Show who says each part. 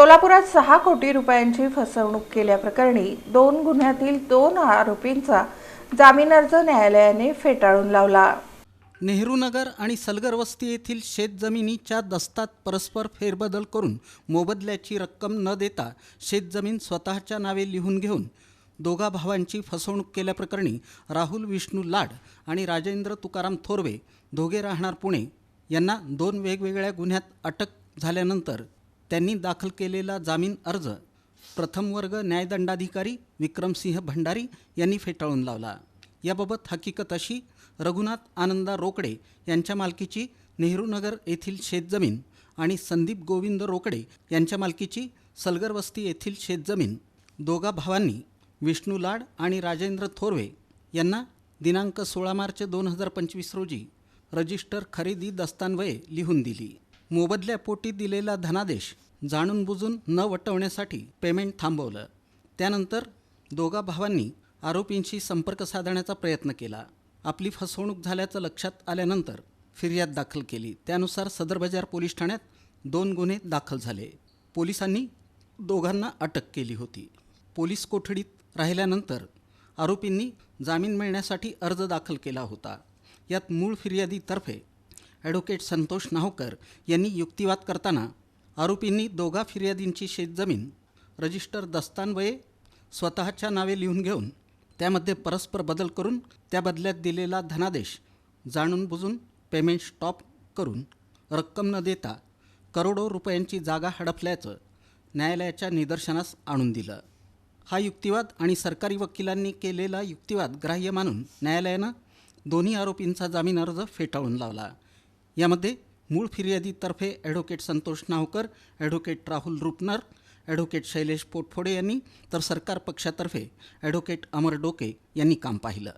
Speaker 1: सोलापुरात सहा कोटी रुपयांची फसवणूक केल्याप्रकरणी दोन गुन्ह्यातील दोन आरोपींचा जामीन अर्ज न्यायालयाने फेटाळून लावला.
Speaker 2: नेहरूनगर आणि सलगर वस्ती येथील शेतजमिनीच्या दस्तात परस्पर फेरबदल करून मोबदल्याची रक्कम न देता शेतजमीन स्वतःच्या नावे लिहून घेऊन दोघा भावांची फसवणूक केल्याप्रकरणी राहुल विष्णू लाड आणि राजेंद्र तुकाराम थोरवे दोघे राहणार पुणे. यांना दोन वेगवेगळ्या गुन्ह्यात अटक झाल्यानंतर त्यांनी दाखल केलेला जामीन अर्ज प्रथम वर्ग न्यायदंडाधिकारी विक्रमसिंह भंडारी यांनी फेटाळून लावला. याबाबत हकीकत अशी रघुनाथ आनंदा रोकडे यांच्या मालकीची नेहरूनगर येथील शेतजमीन आणि संदीप गोविंद रोकडे यांच्या मालकीची सलगरवस्ती येथील शेतजमीन दोघा भावांनी विष्णू लाड आणि राजेंद्र थोरवे यांना दिनांक सोळा मार्च दोन हजार पंचवीस रोजी रजिस्टर खरेदी दस्तान्वये लिहून दिली. मोबदल्यापोटी दिलेला धनादेश जाणून बुजून न वटवण्यासाठी पेमेंट थांबवलं. त्यानंतर दोघा भावांनी आरोपींशी संपर्क साधण्याचा प्रयत्न केला. आपली फसवणूक झाल्याचं लक्षात आल्यानंतर फिर्याद दाखल केली. त्यानुसार सदर बाजार पोलीस ठाण्यात दोन गुन्हे दाखल झाले. पोलिसांनी दोघांना अटक केली होती. पोलीस कोठडीत राहिल्यानंतर आरोपींनी जामीन मिळण्यासाठी अर्ज दाखल केला होता. यात मूळ फिर्यादीतर्फे ॲडव्होकेट संतोष नाहोकर यांनी युक्तिवाद करताना आरोपींनी दोघा फिर्यादींची शेतजमीन रजिस्टर दस्तानवये स्वतःच्या नावे लिहून घेऊन त्यामध्ये परस्पर बदल करून त्या बदल्यात दिलेला धनादेश जाणून बुजून पेमेंट स्टॉप करून रक्कम न देता करोडो रुपयांची जागा हडपल्याचं न्यायालयाच्या निदर्शनास आणून दिलं. हा युक्तिवाद आणि सरकारी वकिलांनी केलेला युक्तिवाद ग्राह्य मानून न्यायालयानं दोन्ही आरोपींचा जामीन अर्ज फेटाळून लावला. यामध्ये मूळ फिर्यादीतर्फे advocate Santosh Navkar advocate Rahul Rupnar advocate Shailesh Potphode यांनी तर सरकार पक्षातर्फे ॲडव्होकेट अमर डोके यांनी काम पाहिलं.